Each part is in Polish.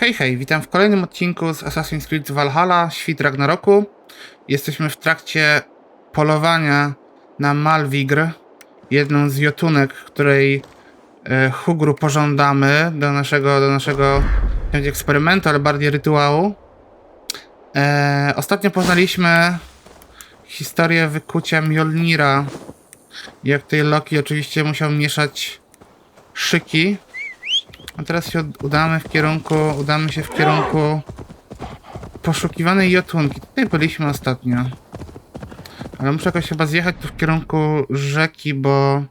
Hej, hej, witam w kolejnym odcinku z Assassin's Creed Valhalla, Świt Ragnaroku. Jesteśmy w trakcie polowania na Malwigr, jedną z jotunek, której e, Hugru pożądamy do naszego, do naszego eksperymentu, ale bardziej rytuału. E, ostatnio poznaliśmy historię wykucia Mjolnira. Jak tej Loki oczywiście musiał mieszać szyki. A teraz się ud- udamy w kierunku, udamy się w kierunku poszukiwanej jotunki. Tutaj byliśmy ostatnio. Ale muszę jakoś chyba zjechać tu w kierunku rzeki, bo...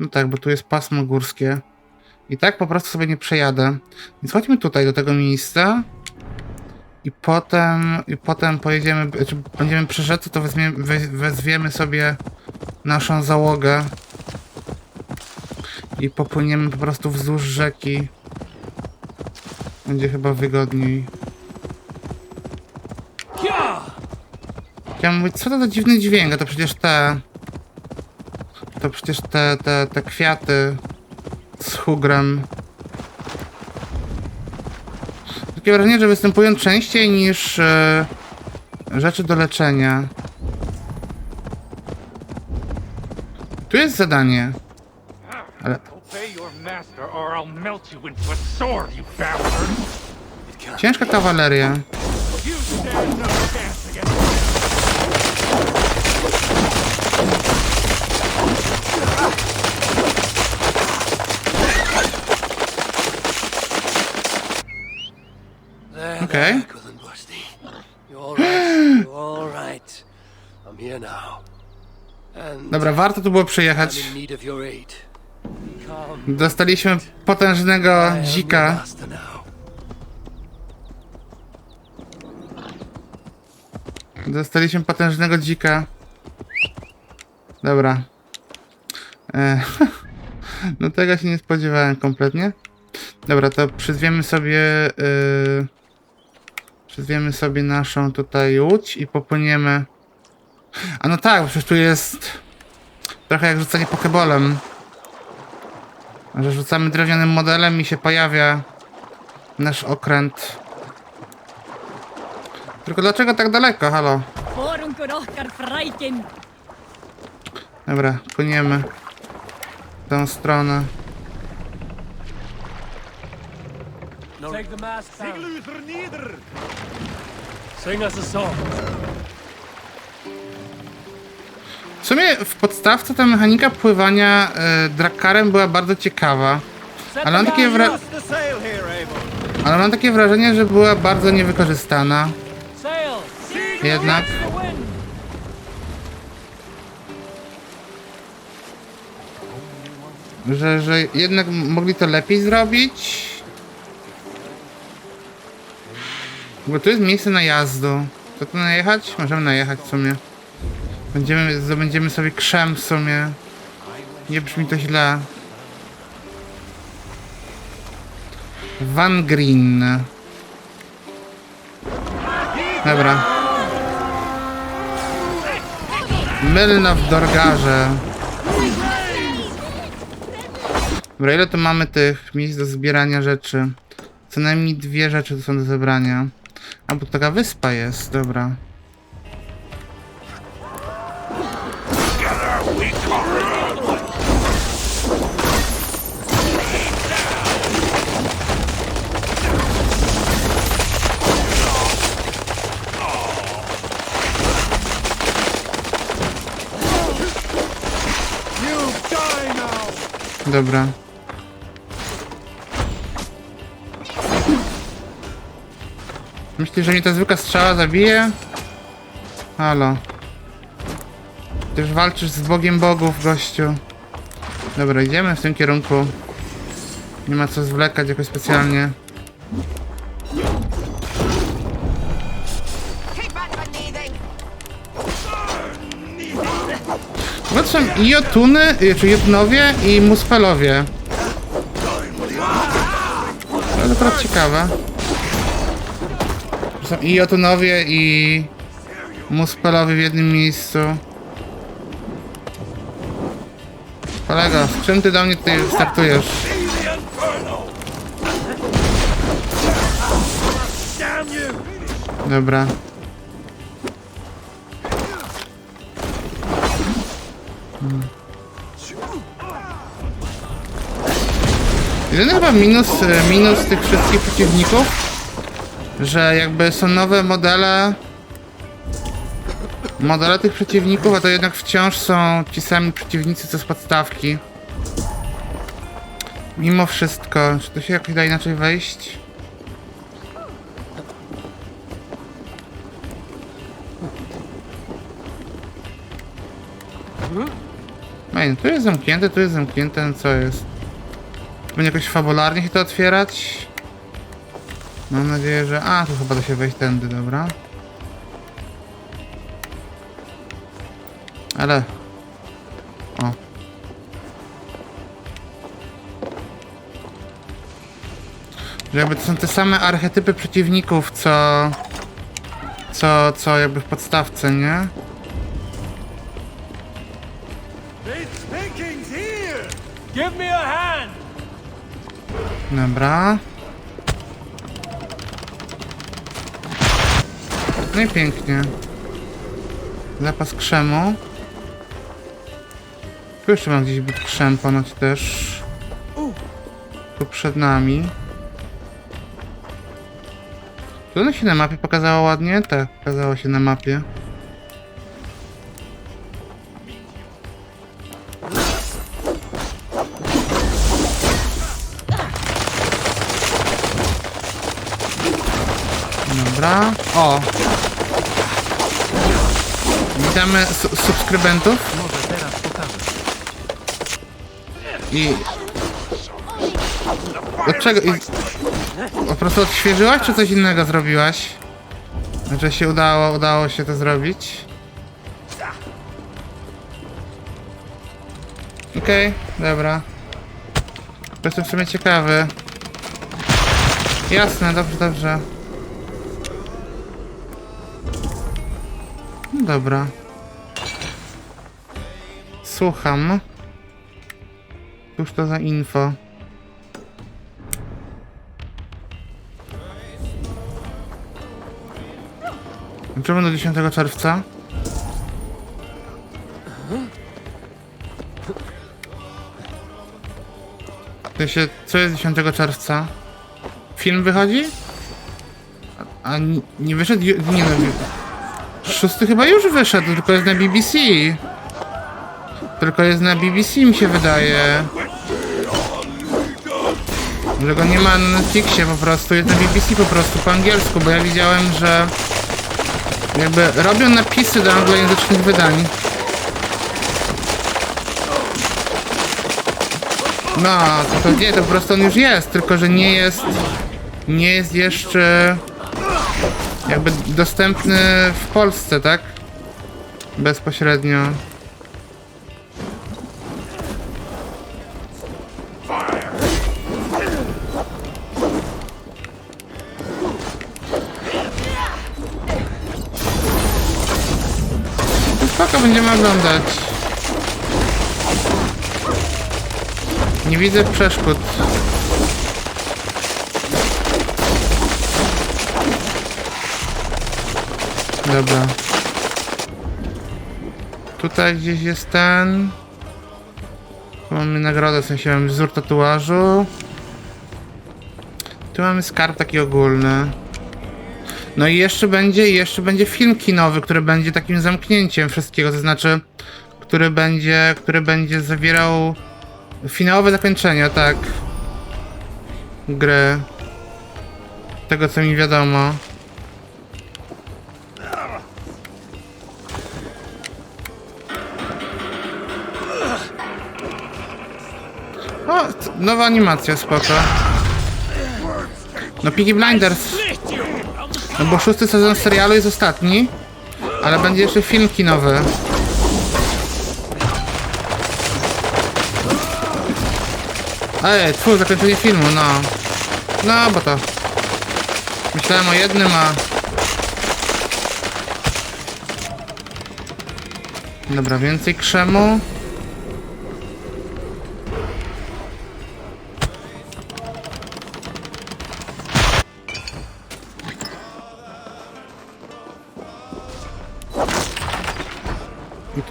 No tak, bo tu jest pasmo górskie. I tak po prostu sobie nie przejadę. Więc chodźmy tutaj do tego miejsca. I potem, i potem pojedziemy, czy będziemy przy rzece, to weźmiemy, we, wezwiemy sobie naszą załogę. I popłyniemy po prostu wzdłuż rzeki. Będzie chyba wygodniej. Chciałem mówić, co to za dziwny dźwięk, a to przecież te... To przecież te, te, te kwiaty z hugrem. Takie wrażenie, że występują częściej niż e, rzeczy do leczenia. Tu jest zadanie. I'm here now. And Dobra, warto tu było przyjechać. Dostaliśmy potężnego dzika. Dostaliśmy potężnego dzika. Dobra. E, no tego się nie spodziewałem kompletnie. Dobra, to przyzwiemy sobie... Yy, przyzwiemy sobie naszą tutaj łódź i popłyniemy... A no tak, przecież tu jest... Trochę jak rzucanie pokebolem. Że rzucamy drewnianym modelem i się pojawia nasz okręt. Tylko dlaczego tak daleko, halo? Dobra, płyniemy w tą stronę. Take the mast down. Sing us a song. W sumie w podstawce ta mechanika pływania e, drakarem była bardzo ciekawa, ale mam, takie wra- ale mam takie wrażenie, że była bardzo niewykorzystana. Jednak. Że, że jednak mogli to lepiej zrobić. Bo tu jest miejsce najazdu. To tu najechać? Możemy najechać w sumie. Będziemy, zdobędziemy sobie krzem w sumie. Nie brzmi to źle. Van Green. Dobra. Mylno w Dorgarze. Dobra, ile tu mamy tych miejsc do zbierania rzeczy? Co najmniej dwie rzeczy tu są do zebrania. A, bo to taka wyspa jest, dobra. Dobra. Myślisz, że mnie ta zwykła strzała zabije? Halo. Ty już walczysz z Bogiem Bogów, gościu. Dobra, idziemy w tym kierunku. Nie ma co zwlekać jakoś specjalnie. Są Jotuny, y, czy Jotunowie i Muspelowie. To akurat ciekawe. Są i Jotunowie i Muspelowie w jednym miejscu. Kolego, z czym ty do mnie tutaj startujesz? Dobra. Hmm. Jedyny chyba minus, e, minus tych wszystkich przeciwników, że jakby są nowe modele modele tych przeciwników, a to jednak wciąż są ci sami przeciwnicy co z podstawki. Mimo wszystko, czy to się jakoś da inaczej wejść? Ej, no tu jest zamknięte, tu jest zamknięte, no co jest? Będzie jakoś fabularnie się to otwierać? Mam nadzieję, że... A, tu chyba da się wejść tędy, dobra. Ale... O. Że jakby to są te same archetypy przeciwników, co... Co, co jakby w podstawce, nie? Dobra. No i pięknie. Zapas krzemu. Tu jeszcze mam gdzieś być krzem ponoć też. Tu przed nami. Czy ono się na mapie pokazało ładnie? Tak, pokazało się na mapie. Witamy su subskrybentów. I... Dlaczego? I... Po prostu odświeżyłaś, czy coś innego zrobiłaś? Znaczy się udało, udało się to zrobić. Okej, dobra. Jestem w sumie ciekawy. Jasne, dobrze, dobrze. No Dobra. Słucham. Cóż to za info? Czemu do 10 czerwca? To się, co jest 10 czerwca? Film wychodzi? A, a nie, nie wyszedł? Nie no, Szósty chyba już wyszedł, tylko jest na BBC. Tylko jest na BBC mi się wydaje. Że go nie ma na Netflixie po prostu, jest na BBC po prostu po angielsku, bo ja widziałem, że jakby robią napisy do anglojęzycznych wydań. No, to, to nie, to po prostu on już jest, tylko że nie jest, nie jest jeszcze jakby dostępny w Polsce, tak? Bezpośrednio. Będziemy oglądać. Nie widzę przeszkód. Dobra. Tutaj gdzieś jest ten. Mamy nagrodę, w sensie mamy wzór tatuażu. Tu mamy skarb taki ogólny. No i jeszcze będzie, jeszcze będzie film kinowy, który będzie takim zamknięciem wszystkiego, to znaczy, który będzie, który będzie zawierał finałowe zakończenie, tak. Gry. Tego co mi wiadomo. O, nowa animacja, spoko. No Piggy Blinders. No bo szósty sezon serialu jest ostatni, ale będzie jeszcze film kinowy. Ej, twój zakończenie filmu, no. No, bo to... Myślałem o jednym, a... Dobra, więcej krzemu.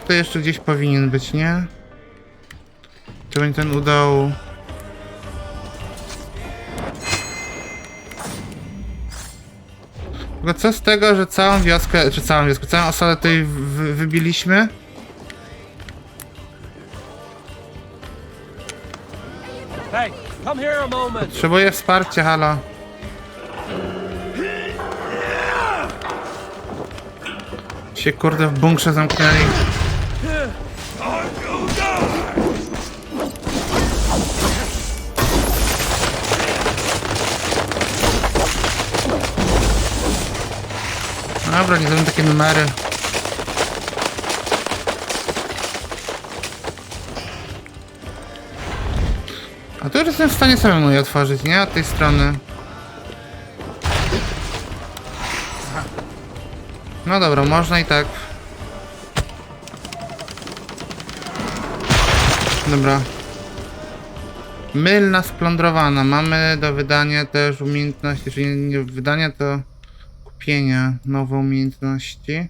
Tutaj jeszcze gdzieś powinien być, nie? To będzie ten u dołu. Tylko co z tego, że całą wioskę, czy całą wioskę, całą osadę tutaj wy- wybiliśmy? Hey, come here a moment. Potrzebuję wsparcia, halo. Się kurde w bunkrze zamknęli. Dobra, nie będą takie numery. A tu już jestem w stanie samemu je otworzyć, nie? Od tej strony. No dobra, można i tak. Dobra. Mylna splądrowana. Mamy do wydania też umiejętności, czyli nie wydania to kupienia nowe umiejętności.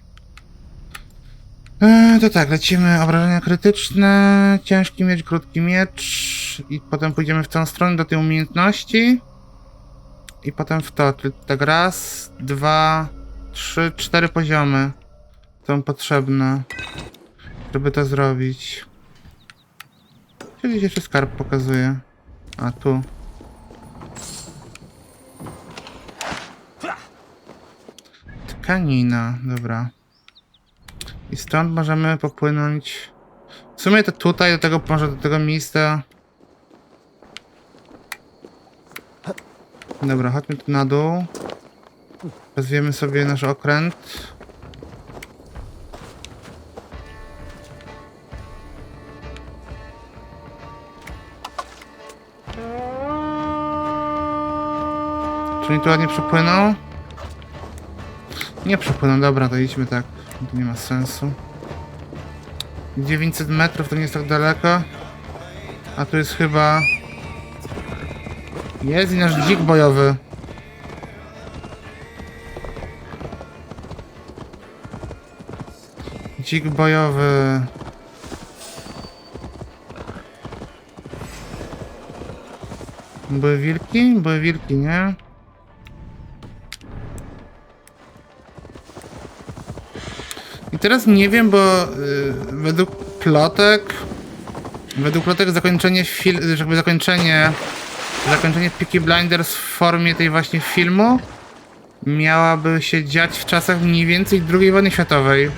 Eee, to tak, lecimy obrażenia krytyczne, ciężki miecz, krótki miecz i potem pójdziemy w tą stronę do tej umiejętności i potem w to, tak raz, dwa, trzy, cztery poziomy są potrzebne, żeby to zrobić. Czyli jeszcze skarb pokazuje. A tu. Tkanina, dobra. I stąd możemy popłynąć. W sumie to tutaj, do tego, może do tego miejsca. Dobra, chodźmy tu na dół. Wezwiemy sobie nasz okręt. Czy oni tu ładnie przepłyną? Nie przepłyną, dobra, to idźmy tak. To nie ma sensu. 900 metrów to nie jest tak daleko. A tu jest chyba... Jest i nasz dzik bojowy. Dzik bojowy. Były wilki? Były wilki, nie? Teraz nie wiem, bo y, według plotek według plotek zakończenie fil, jakby zakończenie zakończenie Peaky Blinders w formie tej właśnie filmu miałaby się dziać w czasach mniej więcej II wojny światowej.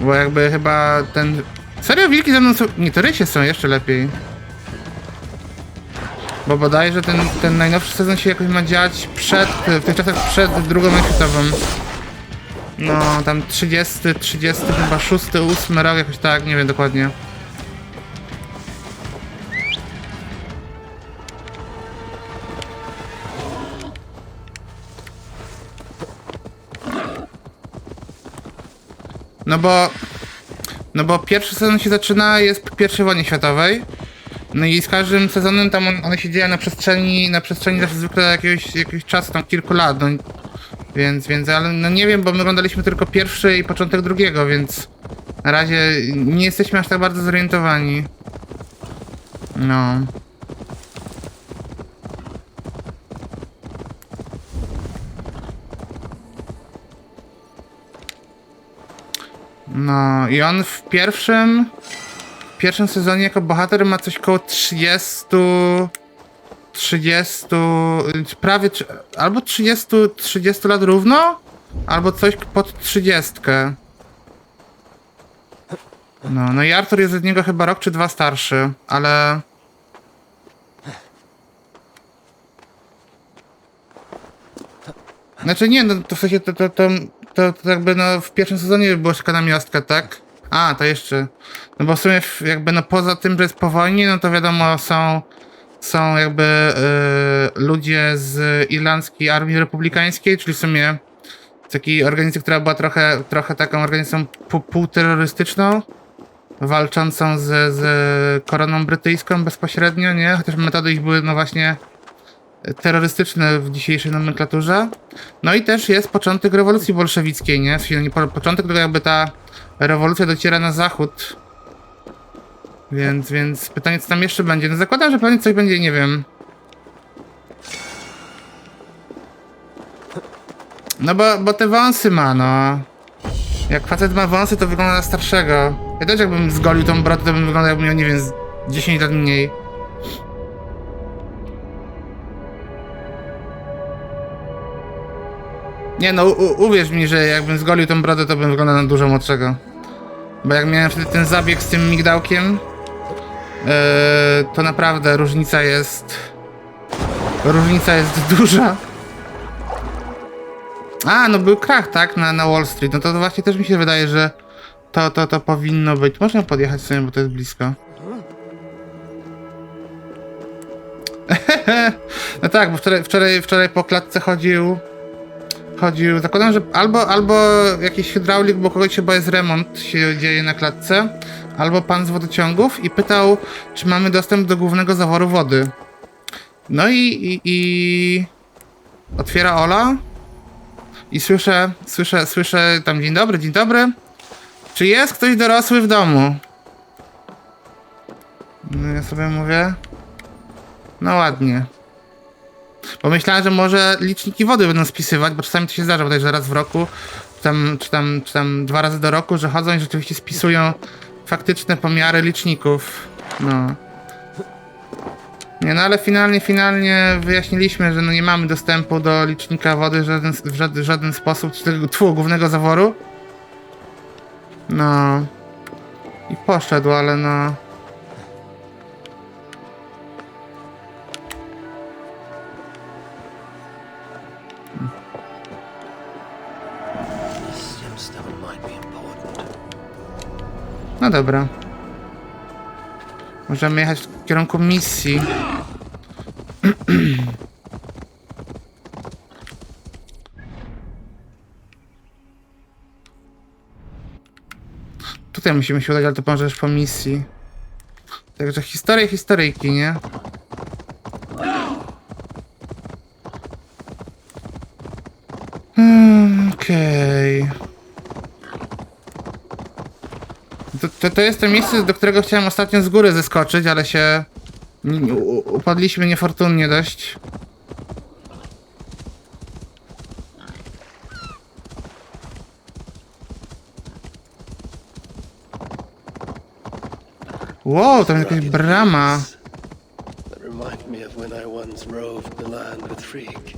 Bo jakby chyba ten... Serio, wilki ze mną są... Nie, to rysie są jeszcze lepiej. Bo bodajże ten, ten najnowszy sezon się jakoś ma dziać przed, w tych czasach przed II wojną światową. No, tam 30, 30 chyba 6, 8 rok, jakoś tak, nie wiem dokładnie. No bo... No bo pierwszy sezon się zaczyna, jest I wojnie światowej. No i z każdym sezonem tam on, one się dzieją na przestrzeni, na przestrzeni zawsze zwykle jakiegoś, jakiegoś czasu, tam kilku lat, no. Więc, więc, ale no nie wiem, bo my oglądaliśmy tylko pierwszy i początek drugiego, więc na razie nie jesteśmy aż tak bardzo zorientowani. No. No i on w pierwszym w pierwszym sezonie jako bohater ma coś koło 30 30 y, prawie albo 30 30 lat równo, albo coś pod 30. No, no i Arthur jest od niego chyba rok czy dwa starszy, ale Znaczy nie, no to w sensie to, to, to, to, to jakby no w pierwszym sezonie była taka namiastka, tak? A, to jeszcze. No bo w sumie jakby no poza tym, że jest po wojnie, no to wiadomo są są jakby y, ludzie z irlandzkiej armii republikańskiej, czyli w sumie takiej organizacji, która była trochę, trochę taką organizacją pół- półterrorystyczną, walczącą z, z koroną brytyjską bezpośrednio, nie? Chociaż metody ich były no właśnie terrorystyczne w dzisiejszej nomenklaturze. No i też jest początek rewolucji bolszewickiej, nie? W po- początek, tylko jakby ta rewolucja dociera na zachód. Więc, więc pytanie, co tam jeszcze będzie? No zakładam, że pewnie coś będzie, nie wiem. No bo, bo te wąsy ma, no. Jak facet ma wąsy, to wygląda na starszego. Ja też jakbym zgolił tą brodę, to bym wyglądał jakbym miał, nie wiem, z 10 lat mniej. Nie no, uwierz mi, że jakbym zgolił tą brodę, to bym wyglądał na dużo młodszego. Bo jak miałem wtedy ten zabieg z tym migdałkiem, to naprawdę różnica jest... Różnica jest duża. A, no był krach, tak? Na, na Wall Street. No to, to właśnie też mi się wydaje, że to, to, to powinno być. Można podjechać sobie, bo to jest blisko. no tak, bo wczoraj, wczoraj, wczoraj po klatce chodził. Chodził. Zakładam, że albo, albo jakiś hydraulik, bo kogoś chyba jest remont się dzieje na klatce, albo pan z wodociągów i pytał, czy mamy dostęp do głównego zaworu wody. No i, i, i otwiera Ola i słyszę, słyszę, słyszę tam dzień dobry, dzień dobry. Czy jest ktoś dorosły w domu? No ja sobie mówię. No ładnie. Bo myślałem, że może liczniki wody będą spisywać, bo czasami to się zdarza, bodajże raz w roku, czy tam, czy, tam, czy tam dwa razy do roku, że chodzą i rzeczywiście spisują faktyczne pomiary liczników. No. Nie, no ale finalnie, finalnie wyjaśniliśmy, że no nie mamy dostępu do licznika wody w żaden, w żaden, żaden sposób, czy tego tfu, głównego zaworu. No. I poszedł, ale no. No dobra. Możemy jechać w kierunku misji. Tutaj musimy się udać, ale to może po misji. Także historie historyjki, nie? Hmm, Okej. To, to, jest to miejsce, do którego chciałem ostatnio z góry zeskoczyć, ale się... Upadliśmy niefortunnie dość. Wow, tam jakaś brama. That reminds me of when I once roved the land with Freak.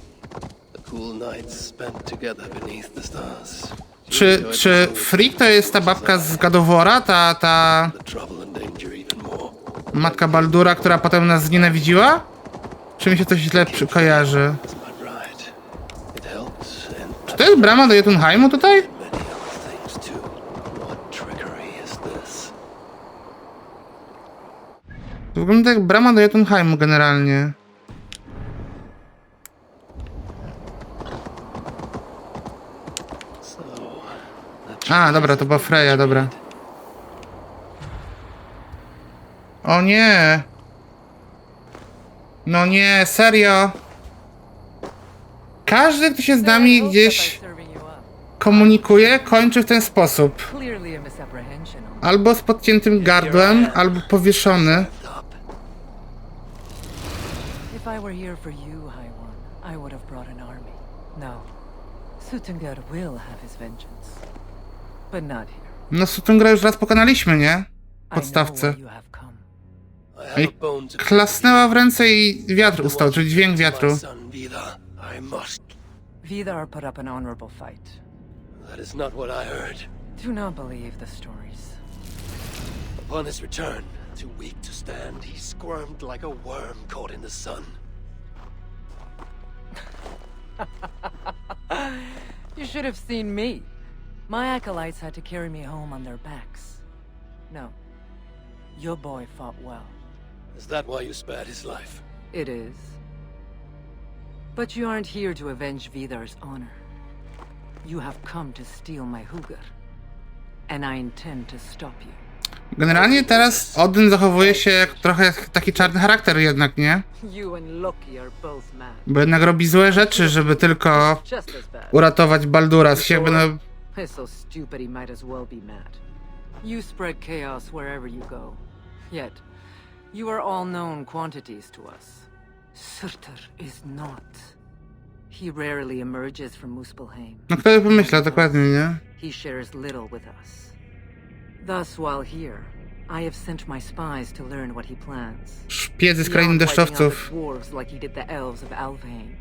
The cool nights spent together beneath the stars. Czy, czy Freak to jest ta babka z Gadowora? Ta, ta matka Baldura, która potem nas znienawidziła? Czy mi się coś źle kojarzy? Czy to jest brama do Jotunheimu tutaj? To wygląda jak brama do Jotunheimu generalnie. A, dobra, to była Freya, dobra. O nie! No nie, serio! Każdy, kto się z nami gdzieś komunikuje, kończy w ten sposób. Albo z podciętym gardłem, albo powieszony. If I were here for you, One, I would have brought an army. No. Sutungar will have his vengeance. But not here. No Sutungra już raz pokonaliśmy, nie? Podstawce. I Klasnęła w ręce i wiatr ustał, czyli dźwięk wiatru. Vidar put up an honorable fight. That is not what I heard. Do not believe the stories. Upon his return, too weak to stand, he squirmed like a worm caught in the sun. You should have seen me. My acolytes had to carry me home on their backs. No. Your boy fought well. Is that why you spared his life? It is. But you aren't here to avenge Vidar's honor. You have come to steal my Hugar. And I intend to stop you. Generalnie teraz Odyn zachowuje się jak trochę jak taki czarny charakter jednak, nie? You and Loki are both mad. Bo jednak robi złe rzeczy, żeby tylko uratować Baldura. Z jakby no... He's so stupid he might as well be mad. You spread chaos wherever you go. Yet, you are all known quantities to us. Surtur is not. He rarely emerges from Muspelheim. No kto by pomyślał dokładnie, nie? He shares little with us. Thus, while here, I have sent my spies to learn what he plans. Szpiedzy z krainy Beyond wiping out deszczowców. dwarves like he did the elves of Alfheim.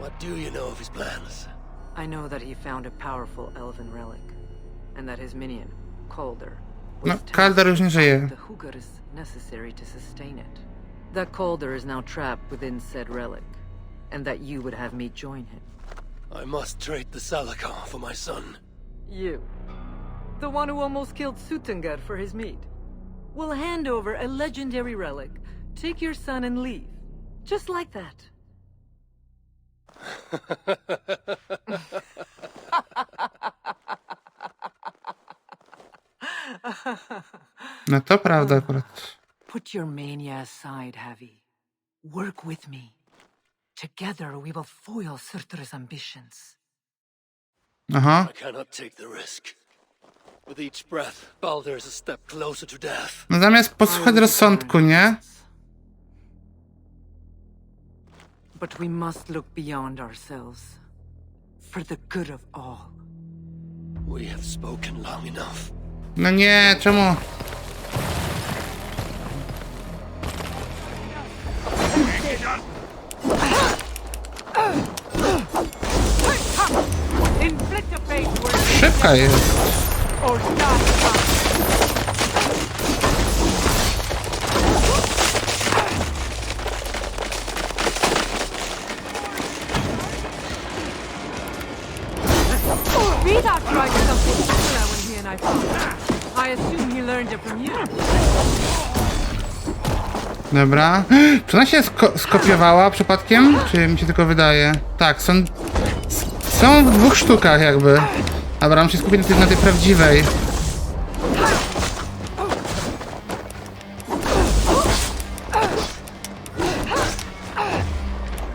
What do you know of his plans? I know that he found a powerful elven relic, and that his minion, Calder, was No, tasked Kaldor już nie żyje. the Hugars necessary to sustain it. That Calder is now trapped within said relic, and that you would have me join him. I must trade the Salakar for my son. You, the one who almost killed Sutengar for his meat, will hand over a legendary relic, take your son, and leave, just like that. No to prawda akurat. Put your mania aside, Havi. Work with me. Together we will foil Surtur's ambitions. Aha. I cannot take the risk. With each breath, Balder is a step closer to death. No zamiast posłuchać rozsądku, nie? But we must look beyond ourselves. For the good of all. We have spoken long enough. No nie, czemu? Inflict a Szybka jest. Dobra. Czy ona się sko skopiowała przypadkiem? Czy mi się tylko wydaje? Tak, są... Są w dwóch sztukach jakby. Dobra, muszę się skupić na tej, na tej prawdziwej.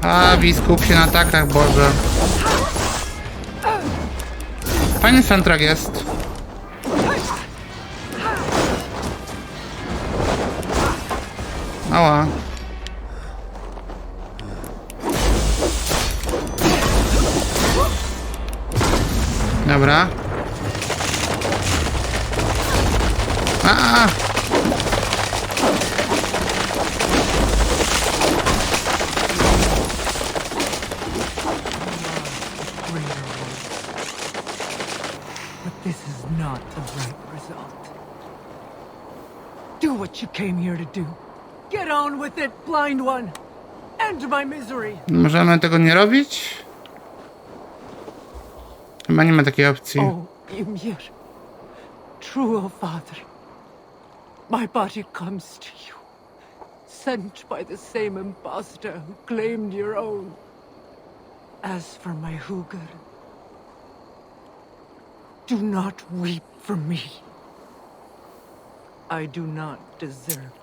A, skup się na atakach, Boże. Fajny soundtrack jest. Ała. Dobra. A, a, a. But this is not the right result. Do what you came here to do. On with it, blind one. End my misery. Możemy tego nie robić? Chyba nie ma takiej opcji. Oh, Ymir. True father. My body comes to you. Sent by the same impostor who claimed your own. As for my Huger, do not weep for me. I do not deserve.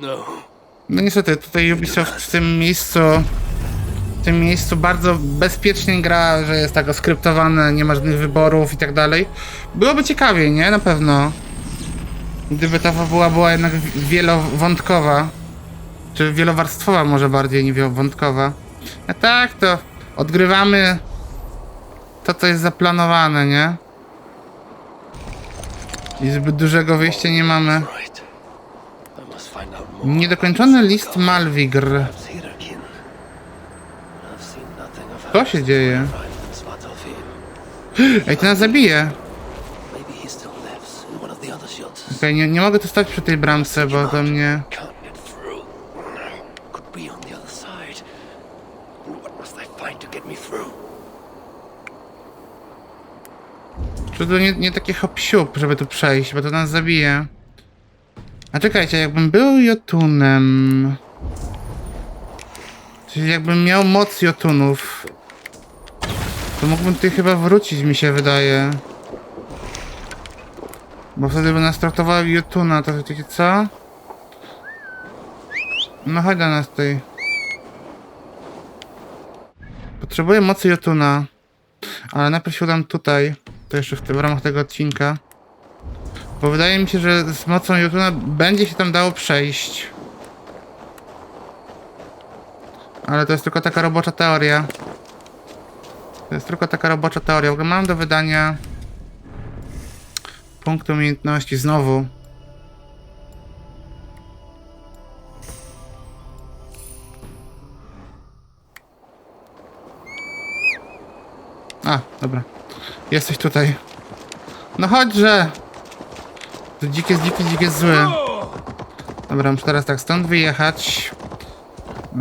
No. No niestety, tutaj Ubisoft w tym miejscu w tym miejscu bardzo bezpiecznie gra, że jest tak oskryptowane, nie ma żadnych wyborów i tak dalej. Byłoby ciekawiej, nie? Na pewno. Gdyby ta fabuła była jednak wi- wielowątkowa. Czy wielowarstwowa może bardziej niż wielowątkowa. A tak, to odgrywamy to, co jest zaplanowane, nie? I zbyt dużego wyjścia nie mamy. Niedokończony list Malwigr. Co się dzieje? Ej, to nas zabije. Okej, nie, nie mogę tu stać przy tej bramce, bo to mnie... Czy to nie, nie takie hop żeby tu przejść, bo to nas zabije. A czekajcie, jakbym był Jotunem... Czyli jakbym miał moc Jotunów... To mógłbym tutaj chyba wrócić, mi się wydaje. Bo wtedy by nas traktował Jotuna, to wiecie co? No chodź do nas tutaj. Potrzebuję mocy Jotuna. Ale najpierw się udam tutaj. To jeszcze w, tym, w ramach tego odcinka. Bo wydaje mi się, że z mocą Jotuna będzie się tam dało przejść. Ale to jest tylko taka robocza teoria. To jest tylko taka robocza teoria. W ogóle mam do wydania punkt umiejętności znowu. A, dobra. Jesteś tutaj. No chodźże! To dzik jest dziki, dzik jest zły. Dobra, muszę teraz tak stąd wyjechać. Yy...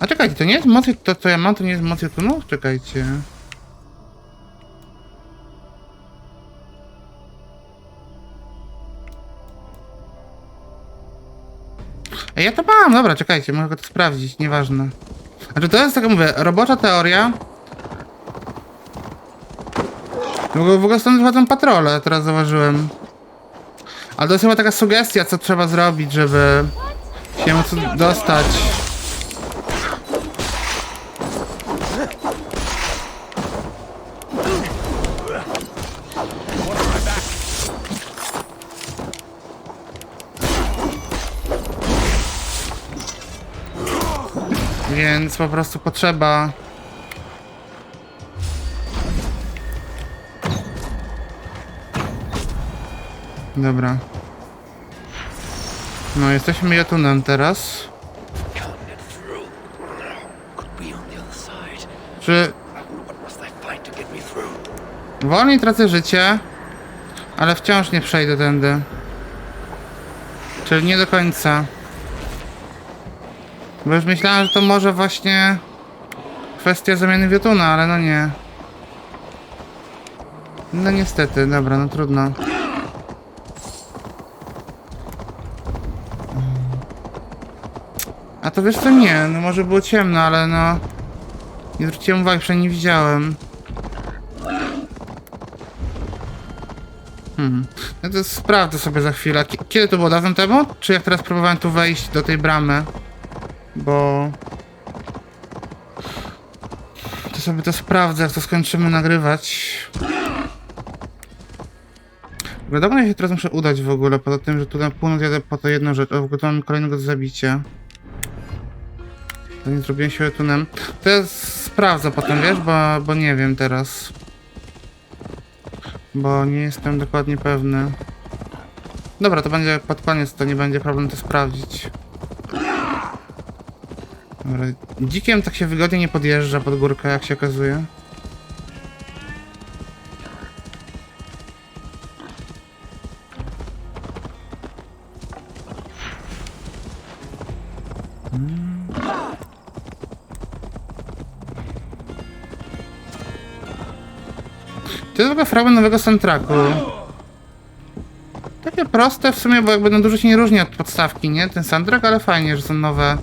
A czekajcie, to nie jest moc, to co ja mam, to nie jest moc tunów? Czekajcie. Ej, ja to mam, dobra, czekajcie, mogę to sprawdzić, nieważne. Znaczy to jest, tak jak mówię, robocza teoria. Ogóle, w ogóle stąd wychodzą patrole, teraz zauważyłem. Ale to jest chyba taka sugestia, co trzeba zrobić, żeby się móc dostać. Więc po prostu potrzeba. Dobra. No, jesteśmy Jotunem teraz. Czy wolniej tracę życie, ale wciąż nie przejdę tędy. Czyli nie do końca. Bo już myślałem, że to może właśnie kwestia zamiany Wiotuna, ale no nie. No niestety, dobra, no trudno. To wiesz co, nie, no może było ciemno, ale no... Nie zwróciłem uwagi, przynajmniej nie widziałem. Hmm. No to sprawdzę sobie za chwilę. Ki- Kiedy to było? Dawno temu? Czy jak teraz próbowałem tu wejść do tej bramy? Bo... To sobie to sprawdzę, jak to skończymy nagrywać. Wiadomo, ja się teraz muszę udać w ogóle, poza tym, że tu na północ jadę po to jedną rzecz. O, w ogóle mam kolejnego zabicia. To nie zrobiłem się tunem. To ja sprawdzę potem, wiesz, bo, bo nie wiem teraz. Bo nie jestem dokładnie pewny. Dobra, to będzie pod koniec, to nie będzie problem to sprawdzić. Dobra. Dzikiem tak się wygodnie nie podjeżdża pod górkę, jak się okazuje. Fragment nowego soundtracku. Takie proste w sumie, bo jakby no dużo się nie różni od podstawki, nie? Ten soundtrack, ale fajnie, że są nowe,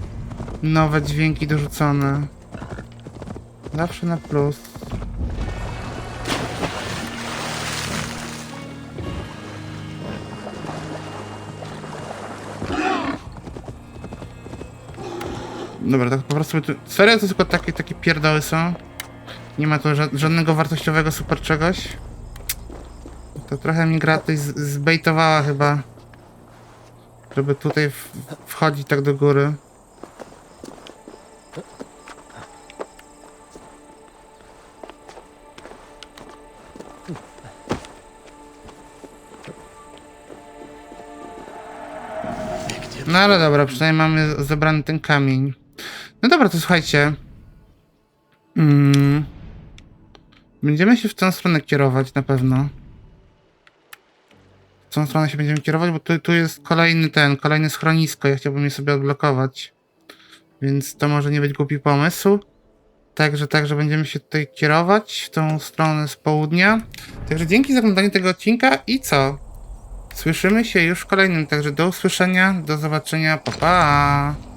nowe dźwięki dorzucone. Zawsze na plus. Dobra, tak po prostu tu... Serio to tylko takie, takie pierdoły są? Nie ma tu ża- żadnego wartościowego super czegoś? To trochę mi gra tutaj zbejtowała chyba. Żeby tutaj wchodzić tak do góry. No ale dobra, przynajmniej mamy zebrany ten kamień. No dobra, to słuchajcie. Mm. Będziemy się w tą stronę kierować na pewno. Tą stronę się będziemy kierować, bo tu, tu jest kolejny ten, kolejne schronisko. Ja chciałbym je sobie odblokować. Więc to może nie być głupi pomysł. Także, także będziemy się tutaj kierować w tą stronę z południa. Także dzięki za oglądanie tego odcinka i co? Słyszymy się już w kolejnym, także do usłyszenia, do zobaczenia, pa pa!